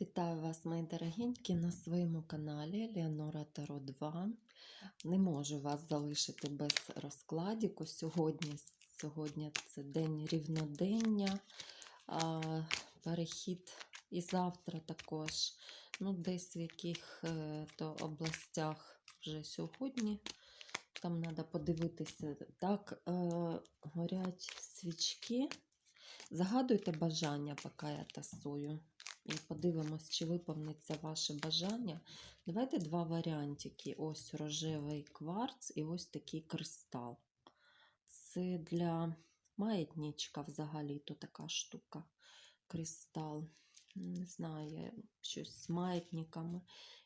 Вітаю вас, мої дорогенькі, на своєму каналі Леонора Таро 2. Не можу вас залишити без розкладіку. Сьогодні, сьогодні це день рівнодення, а, перехід і завтра також. Ну, десь в яких е, то областях вже сьогодні. Там треба подивитися. Так, е, горять свічки. Загадуйте бажання, поки я тасую. І подивимось, чи виповниться ваше бажання. Давайте два варіантики. Ось рожевий кварц і ось такий кристал. Це для маятничка взагалі-то така штука. Кристал. Не знаю, щось з маятниками.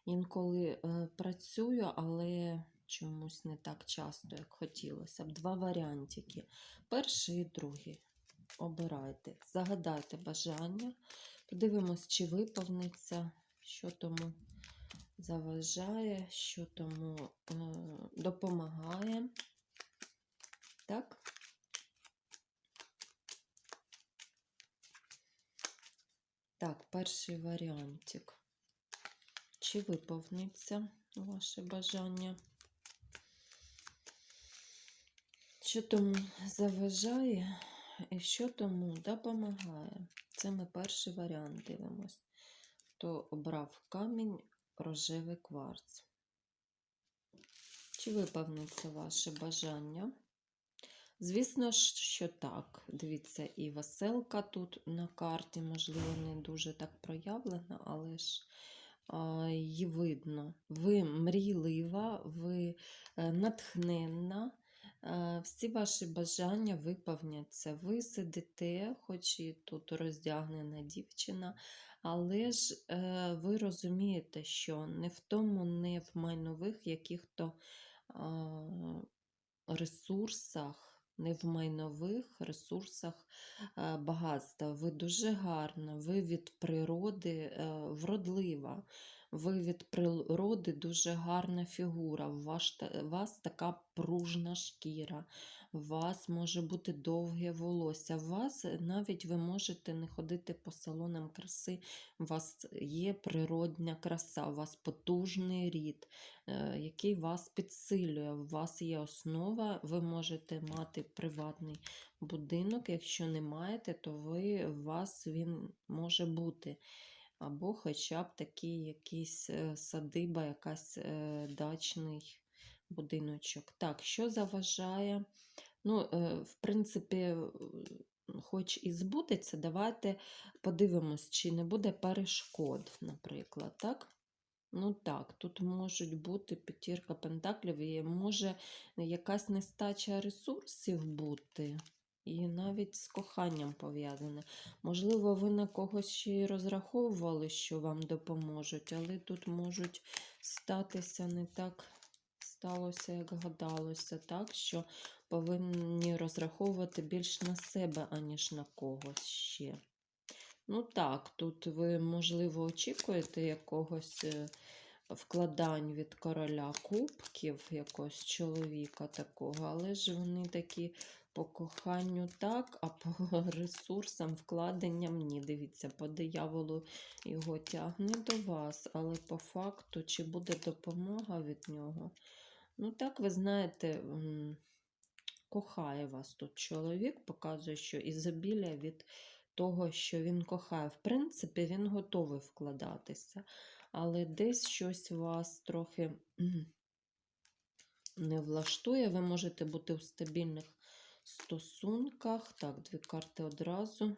Інколи е, працюю, але чомусь не так часто, як хотілося б. Два варіантики. Перший і другий. Обирайте, загадайте бажання. Подивимось, чи виповниться, що тому заважає, що тому е, допомагає. Так? Так, перший варіантик. Чи виповниться ваше бажання? Що тому заважає і що тому допомагає? Це ми перший варіант дивимось. Хто обрав камінь рожевий кварц. Чи виповниться ваше бажання? Звісно що так. Дивіться, і веселка тут на карті, можливо, не дуже так проявлена, але ж її видно. Ви мрійлива, ви е, натхненна. Е, Всі ваші бажання виповняться. Ви сидите, хоч і тут роздягнена дівчина, але ж е, ви розумієте, що не в тому, не в майнових яких-то ресурсах, не в майнових ресурсах е, багатства. Ви дуже гарна, ви від природи вродлива. Ви від природи дуже гарна фігура, у вас, вас така пружна шкіра, у вас може бути довге волосся, у вас навіть ви можете не ходити по салонам краси, у вас є природня краса, у вас потужний рід, е, який вас підсилює. У вас є основа, ви можете мати приватний будинок. Якщо не маєте, то ви, у вас він може бути або хоча б такий якийсь е, садиба, якась е, дачний будиночок. Так, що заважає? Ну, е, в принципі, хоч і збудеться, давайте подивимось, чи не буде перешкод, наприклад, так? Ну так, тут можуть бути п'ятірка пентаклів, і може якась нестача ресурсів бути, і навіть з коханням пов'язане. Можливо, ви на когось ще й розраховували, що вам допоможуть, але тут можуть статися не так сталося, як гадалося, так що повинні розраховувати більш на себе, аніж на когось ще. Ну так, тут ви, можливо, очікуєте якогось е, вкладань від короля кубків, якогось чоловіка такого, але ж вони такі по коханню так, а по ресурсам, вкладенням ні. Дивіться, по дияволу його тягне до вас, але по факту, чи буде допомога від нього? Ну так, ви знаєте, кохає вас тут чоловік, показує, що ізобілля від того, що він кохає. В принципі, він готовий вкладатися, але десь щось вас трохи не влаштує. Ви можете бути у стабільних стосунках. Так, дві карти одразу.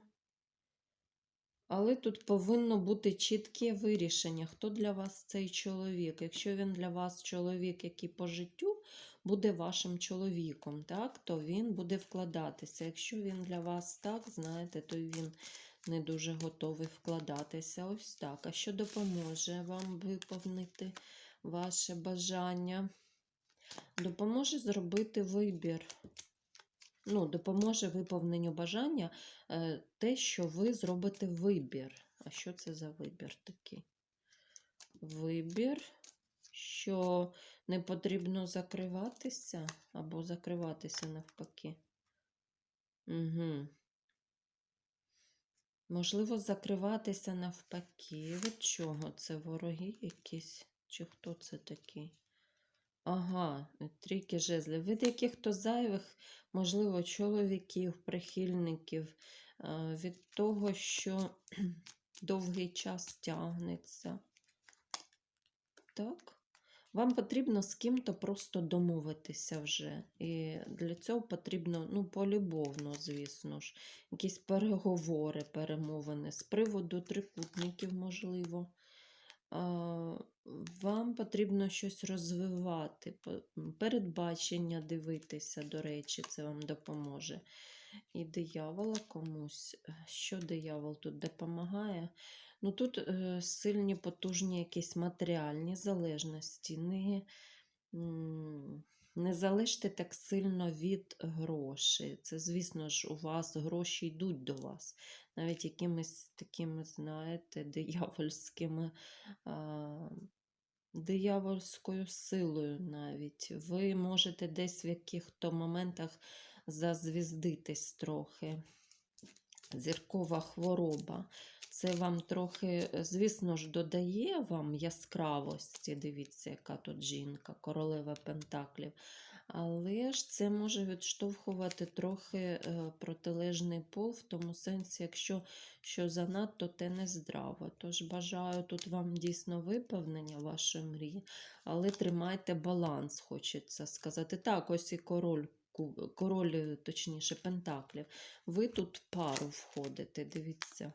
Але тут повинно бути чітке вирішення, хто для вас цей чоловік. Якщо він для вас чоловік, який по життю буде вашим чоловіком, так, то він буде вкладатися. Якщо він для вас так, знаєте, то він не дуже готовий вкладатися. Ось так. А що допоможе вам виповнити ваше бажання? Допоможе зробити вибір. Ну, допоможе виповненню бажання е, те, що ви зробите вибір. А що це за вибір такий? Вибір, що не потрібно закриватися або закриватися навпаки. Угу. Можливо, закриватися навпаки. Від чого? Це вороги якісь? Чи хто це такий? Ага, трійки жезлів. Від яких-то зайвих, можливо, чоловіків, прихильників, е, від того, що довгий час тягнеться. Так. Вам потрібно з ким-то просто домовитися вже. І для цього потрібно, ну, полюбовно, звісно ж, якісь переговори, перемовини з приводу трикутників, можливо. Вам потрібно щось розвивати, передбачення дивитися, до речі, це вам допоможе. І диявола комусь. е, Що диявол тут допомагає? Ну тут е, сильні, потужні якісь матеріальні залежності. Не, не залежте так сильно від грошей. Це, звісно ж, у вас гроші йдуть до вас. Навіть якимись такими, знаєте, диявольськими. А, диявольською силою навіть. Ви можете десь в яких-то моментах зазвіздитись трохи. Зіркова хвороба. Це вам трохи, е, звісно ж, додає вам яскравості. Дивіться, яка тут жінка, королева Пентаклів. Але ж це може відштовхувати трохи е, протилежний пол, в тому сенсі, якщо що занадто, те не здраво. Тож бажаю тут вам дійсно виповнення вашої мрії, але тримайте баланс, хочеться сказати. Так, ось і король, король, е, точніше, Пентаклів. Ви тут пару входите, дивіться.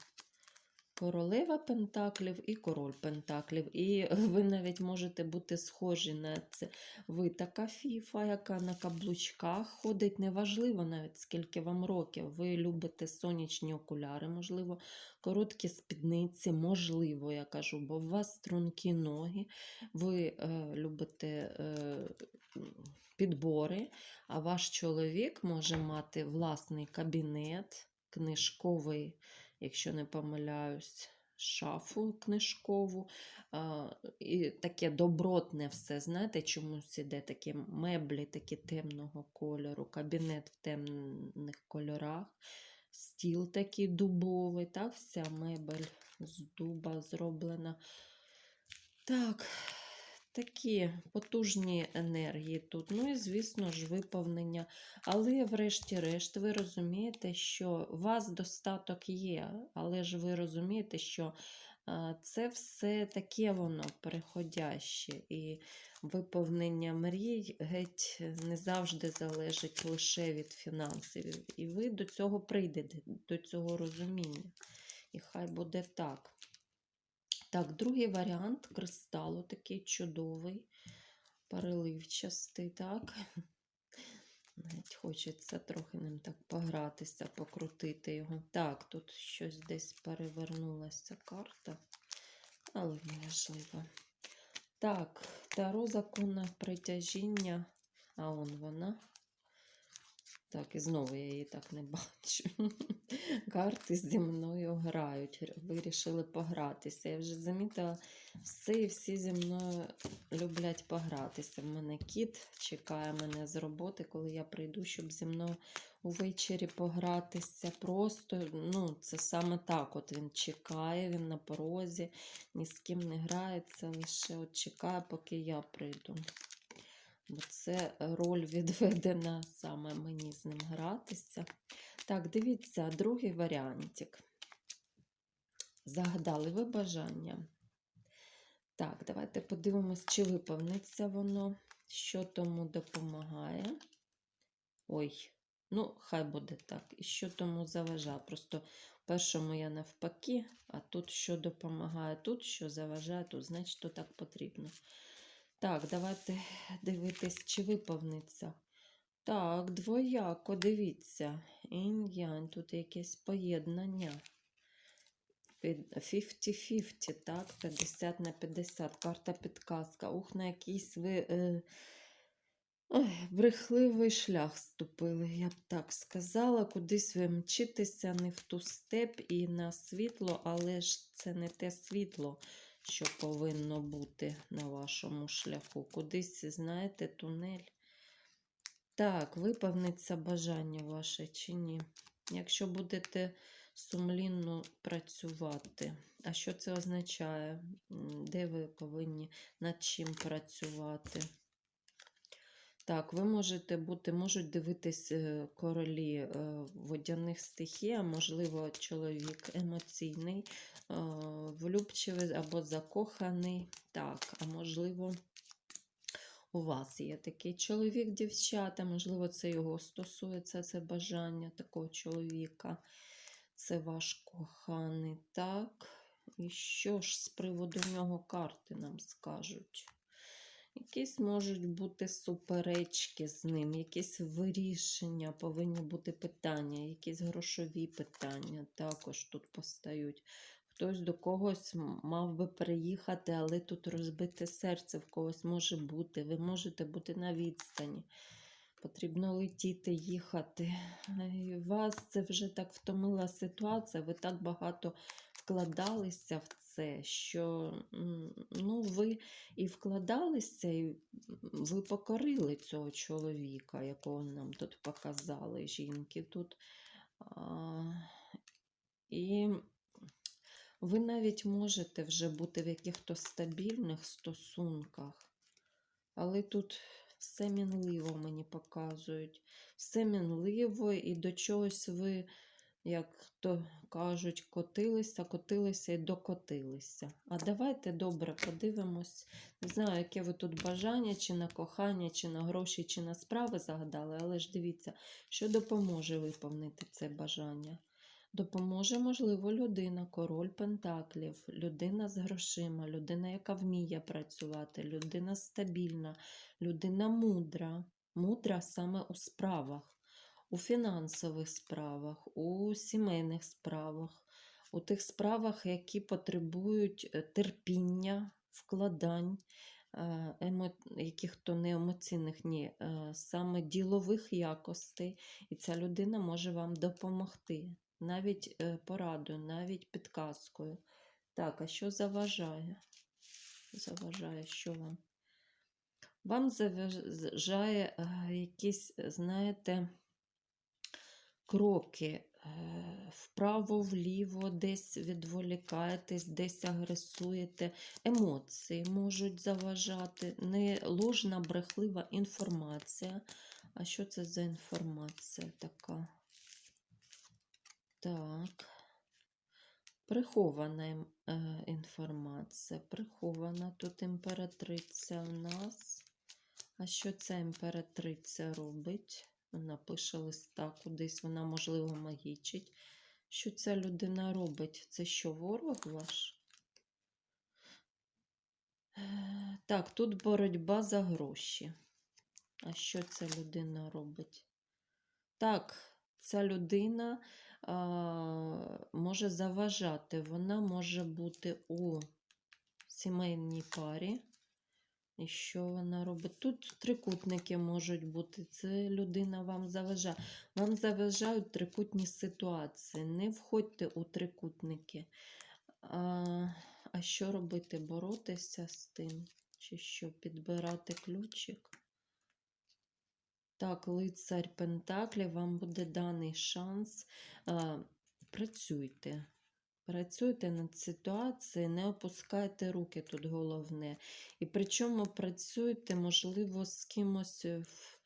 Королева Пентаклів і король Пентаклів. І ви навіть можете бути схожі на це. Ви така фіфа, яка на каблучках ходить. Неважливо навіть скільки вам років. Ви любите сонячні окуляри, можливо, короткі спідниці, можливо, я кажу, бо у вас стрункі ноги, ви е, любите е, підбори, а ваш чоловік може мати власний кабінет, книжковий якщо не помиляюсь, шафу книжкову. І таке добротне все, знаєте, чомусь іде такі меблі, такі темного кольору, кабінет в темних кольорах, стіл такий дубовий, так, вся мебель з дуба зроблена. Так, такі потужні енергії тут. Ну і, звісно ж, виповнення. Але, врешті-решт, ви розумієте, що у вас достаток є, але ж ви розумієте, що це все таке воно переходяще. І виповнення мрій геть не завжди залежить лише від фінансів. І ви до цього прийдете, до цього розуміння. І хай буде так. Так, другий варіант кристалу такий чудовий, переливчастий, так. Навіть хочеться трохи ним так погратися, покрутити його. Так, тут щось десь перевернулася карта, але неважливо. Так, Таро законне притяжіння, а он вона. Так, і знову я її так не бачу. Карти зі мною грають, вирішили погратися. Я вже замітила, все і всі зі мною люблять погратися. В мене кіт чекає мене з роботи, коли я прийду, щоб зі мною увечері погратися. Просто, ну, це саме так. От він чекає, він на порозі, ні з ким не грається, лише от чекає, поки я прийду. Бо це роль відведена саме мені з ним гратися. Так, дивіться, другий варіантик. Загадали ви бажання? Так, давайте подивимось, чи виповниться воно, що тому допомагає. Ой, ну, хай буде так. І що тому заважає. Просто в першому я навпаки, а тут що допомагає, тут що заважає, тут, значить, то так потрібно. Так, давайте дивитись, чи виповниться. Так, двояко, дивіться. Інь-янь, тут якесь поєднання. 50-50, так, 50 на 50, карта підказка. Ух, на якийсь ви е, брехливий шлях ступили, я б так сказала. Кудись ви мчитеся не в ту степ і на світло, але ж це не те світло, що повинно бути на вашому шляху. Кудись, знаєте, тунель. Так, виповниться бажання ваше чи ні? Якщо будете сумлінно працювати. А що це означає? Де ви повинні над чим працювати? Так, ви можете бути, можуть дивитись е, королі е, водяних стихій, а можливо, чоловік емоційний, е, влюбчивий або закоханий. Так, а можливо, у вас є такий чоловік, дівчата, можливо, це його стосується, це бажання такого чоловіка. Це ваш коханий. Так. І що ж з приводу нього карти нам скажуть? Якісь можуть бути суперечки з ним, якісь вирішення, повинні бути питання, якісь грошові питання також тут постають. Хтось до когось мав би приїхати, але тут розбите серце в когось може бути. Ви можете бути на відстані. Потрібно летіти, їхати. Вас це вже так втомила ситуація, ви так багато вкладалися в це, що ну, ви і вкладалися, і ви покорили цього чоловіка, якого нам тут показали жінки тут. А, і ви навіть можете вже бути в якихось стабільних стосунках, але тут все мінливо мені показують. Все мінливо і до чогось ви, як то кажуть, котилися, котилися і докотилися. А давайте добре подивимось. Не знаю, яке ви тут бажання, чи на кохання, чи на гроші, чи на справи загадали, але ж дивіться, що допоможе виповнити це бажання. Допоможе, можливо, людина, король Пентаклів, людина з грошима, людина, яка вміє працювати, людина стабільна, людина мудра, мудра саме у справах, у фінансових справах, у сімейних справах, у тих справах, які потребують е, терпіння, вкладань, е, емо... яких то не емоційних, ні, е, саме ділових якостей. І ця людина може вам допомогти навіть порадою, навіть підказкою. Так, а що заважає? Заважає, що вам? Вам заважає якісь, знаєте, кроки е, вправо-вліво, десь відволікаєтесь, десь агресуєте. Емоції можуть заважати, не ложна, брехлива інформація. А що це за інформація така? Так. Прихована е, інформація. Прихована тут імператриця у нас. А що ця імператриця робить? Вона пише листа кудись, вона, можливо, магічить. Що ця людина робить? Це що, ворог ваш? Е, Так, тут боротьба за гроші. А що ця людина робить? Так, ця людина а, може заважати. Вона може бути у сімейній парі. І що вона робить? Тут трикутники можуть бути. Це людина вам заважає. Вам заважають трикутні ситуації. Не входьте у трикутники. А, а що робити? Боротися з тим? Чи що? Підбирати ключик? Так, лицар Пентаклів, вам буде даний шанс. А, працюйте. Працюйте над ситуацією, не опускайте руки тут головне. І причому працюйте, можливо, з кимось в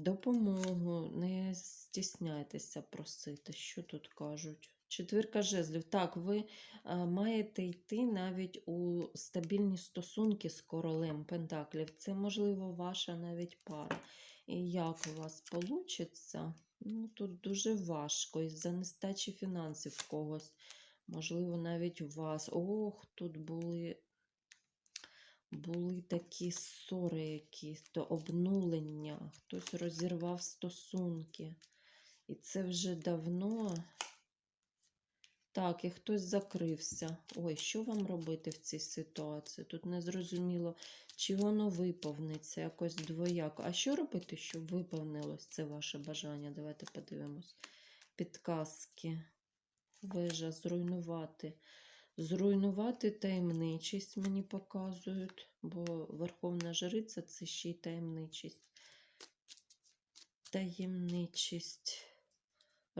допомогу, не стісняйтеся просити, що тут кажуть. Четвірка жезлів. Так, ви а, маєте йти навіть у стабільні стосунки з королем Пентаклів. Це, можливо, ваша навіть пара. І як у вас вийде? Ну, тут дуже важко із-за нестачі фінансів в когось. Можливо, навіть у вас. Ох, тут були, були такі ссори якісь, то обнулення. Хтось розірвав стосунки. І це вже давно. Так, і хтось закрився. Ой, що вам робити в цій ситуації? Тут не зрозуміло, чи воно виповниться якось двояко. А що робити, щоб виповнилось це ваше бажання? Давайте подивимось. Підказки. Вежа, зруйнувати. Зруйнувати таємничість мені показують, бо Верховна Жриця це ще й таємничість. Таємничість.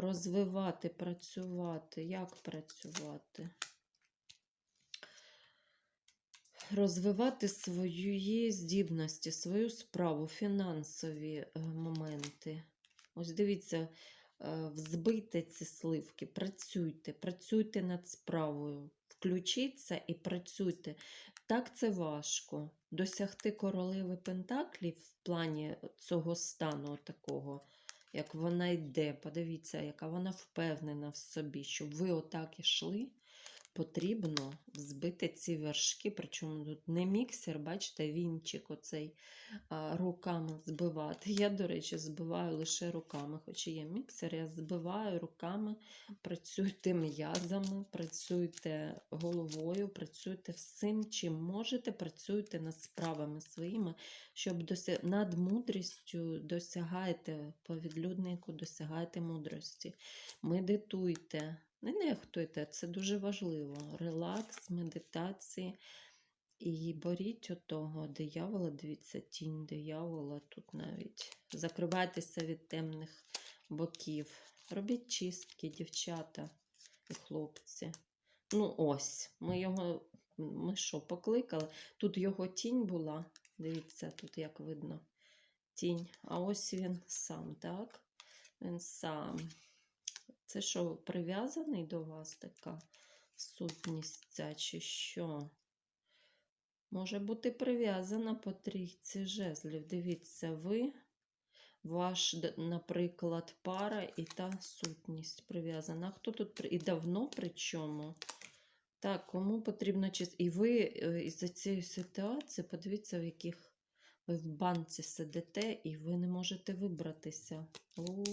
Розвивати, працювати. Як працювати? Розвивати свої здібності, свою справу, фінансові е, моменти. Ось дивіться, е, взбийте ці сливки, працюйте, працюйте над справою, включіться і працюйте. Так це важко. Досягти королеви Пентаклів в плані цього стану такого, як вона йде. Подивіться, яка вона впевнена в собі, щоб ви отак ішли. Потрібно взбити ці вершки, причому тут не міксер, бачите, вінчик оцей руками збивати. Я, до речі, збиваю лише руками, хоч і є міксер, я збиваю руками, працюйте м'язами, працюйте головою, працюйте всім, чим можете, працюйте над справами своїми, щоб досяг... над мудрістю досягайте по відлюднику, досягайте мудрості. Медитуйте. Не нехтуйте, це дуже важливо. Релакс, медитації. І боріть отого диявола, дивіться, тінь диявола тут навіть. Закривайтеся від темних боків. Робіть чистки, дівчата і хлопці. Ну, ось, ми його, ми що, покликали? Тут його тінь була. Дивіться, тут як видно тінь. А ось він сам, так? Він сам. Це що, прив'язаний до вас така сутність ця, чи що? Може бути прив'язана по трійці жезлів. Дивіться, ви, ваш, наприклад, пара і та сутність прив'язана. Хто тут і давно причому? Так, кому потрібно чис... І ви е, із-за цієї ситуації, подивіться, в яких в банці сидите і ви не можете вибратися. О,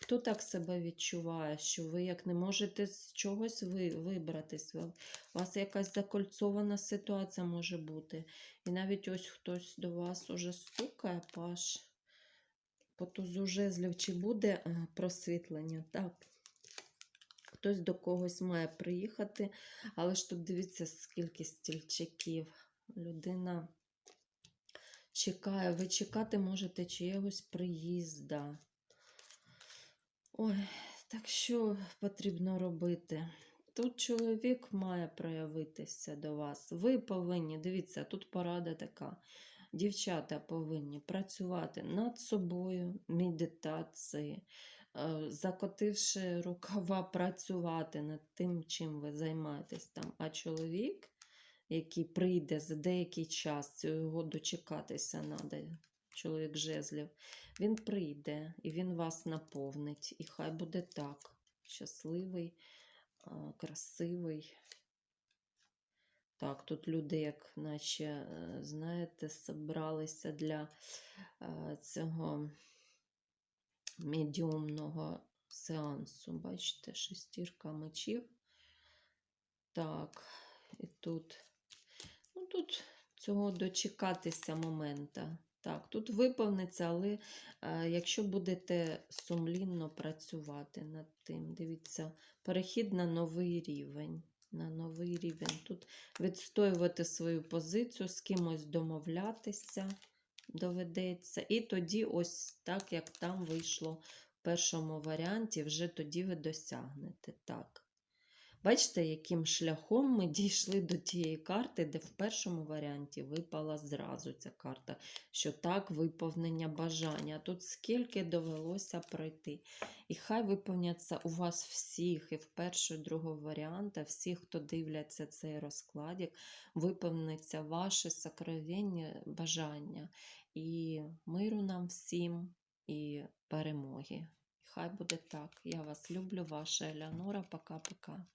хто так себе відчуває, що ви як не можете з чогось ви, вибратись? У вас якась закольцована ситуація може бути. І навіть ось хтось до вас уже стукає, паш. По тузу жезлів, чи буде е, просвітлення? Так. Хтось до когось має приїхати, але ж тут дивіться, скільки стільчаків. Людина чекає, ви чекати можете чиєгось приїзда. Ой, так що потрібно робити? Тут чоловік має проявитися до вас. Ви повинні, дивіться, тут порада така. Дівчата повинні працювати над собою, медитації, е, закотивши рукава, працювати над тим, чим ви займаєтесь там. А чоловік, який прийде за деякий час, цього дочекатися треба, чоловік жезлів, він прийде і він вас наповнить. І хай буде так. Щасливий, красивий. Так, тут люди, як наче, е, знаєте, зібралися для е, цього медіумного сеансу. Бачите, шестірка мечів. Так, і тут, тут цього дочекатися момента. Так, тут виповниться, але е, якщо будете сумлінно працювати над тим, дивіться, перехід на новий рівень. На новий рівень. Тут відстоювати свою позицію, з кимось домовлятися доведеться. І тоді, ось так, як там вийшло в першому варіанті, вже тоді ви досягнете. Так. Бачите, яким шляхом ми дійшли до тієї карти, де в першому варіанті випала зразу ця карта, що так, виповнення бажання. Тут скільки довелося пройти. І хай виповняться у вас всіх, і в першого, і другого варіанта, всі, хто дивляться цей розкладик, виповниться ваше сокровенне бажання. І миру нам всім, і перемоги. Хай буде так. Я вас люблю, ваша Елеонора. Пока-пока.